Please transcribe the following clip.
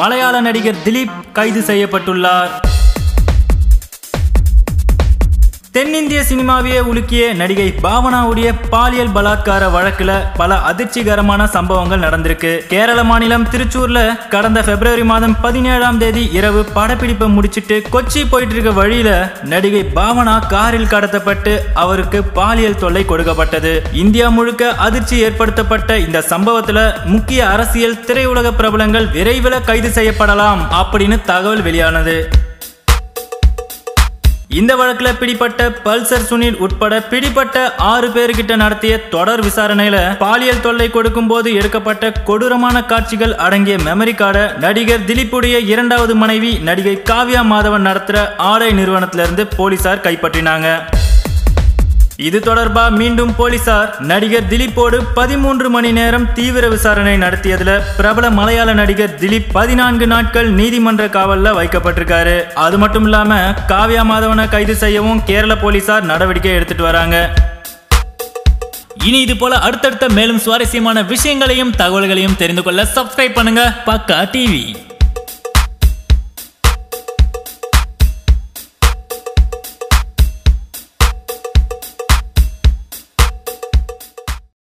மலையாள நடிகர் திலீப் கைது செய்யப்பட்டுள்ளார். தென்னிந்திய சினிமாவையே உலுக்கிய நடிகை பாவனாவுடைய பாலியல் பலாத்கார வழக்குல பல அதிர்ச்சிகரமான சம்பவங்கள் நடந்திருக்கு. கேரள மாநிலம் திருச்சூர்ல கடந்த பிப்ரவரி மாதம் பதினேழாம் தேதி இரவு படப்பிடிப்பை முடிச்சிட்டு கொச்சி போயிட்டு இருக்க வழியில நடிகை பாவனா காரில் கடத்தப்பட்டு அவருக்கு பாலியல் தொல்லை கொடுக்கப்பட்டது. இந்தியா முழுக்க அதிர்ச்சி ஏற்படுத்தப்பட்ட இந்த சம்பவத்துல முக்கிய அரசியல் திரையுலக பிரபலங்கள் விரைவில் கைது செய்யப்படலாம் அப்படின்னு தகவல் வெளியானது. இந்த வழக்கில் பிடிப்பட்ட பல்சர் சுனில் உட்பட பிடிப்பட்ட ஆறு பேர்கிட்ட நடத்திய தொடர் விசாரணையில பாலியல் தொல்லை கொடுக்கும் போது எடுக்கப்பட்ட கொடூரமான காட்சிகள் அடங்கிய மெமரி கார்டை நடிகர் திலீப்புடைய இரண்டாவது மனைவி நடிகை காவ்யா மாதவன் நடத்துகிற ஆடை நிறுவனத்திலிருந்து போலீசார் கைப்பற்றினாங்க. இது தொடர்பா மீண்டும் போலீசார் நடிகர் திலீப்போடு பதிமூன்று மணி நேரம் தீவிர விசாரணை நடத்தியதுல பிரபல மலையாள நடிகர் திலீப் பதினான்கு நாட்கள் நீதிமன்ற காவல்ல வைக்கப்பட்டிருக்காரு. அது மட்டும் இல்லாம காவ்யா மாதவனை கைது செய்யவும் கேரள போலீசார் நடவடிக்கை எடுத்துட்டு வராங்க. இனி இது போல அடுத்தடுத்த மேலும் சுவாரஸ்யமான விஷயங்களையும் தகவல்களையும் தெரிந்து கொள்ள சப்ஸ்கிரைப் பண்ணுங்க. பக்கா டிவி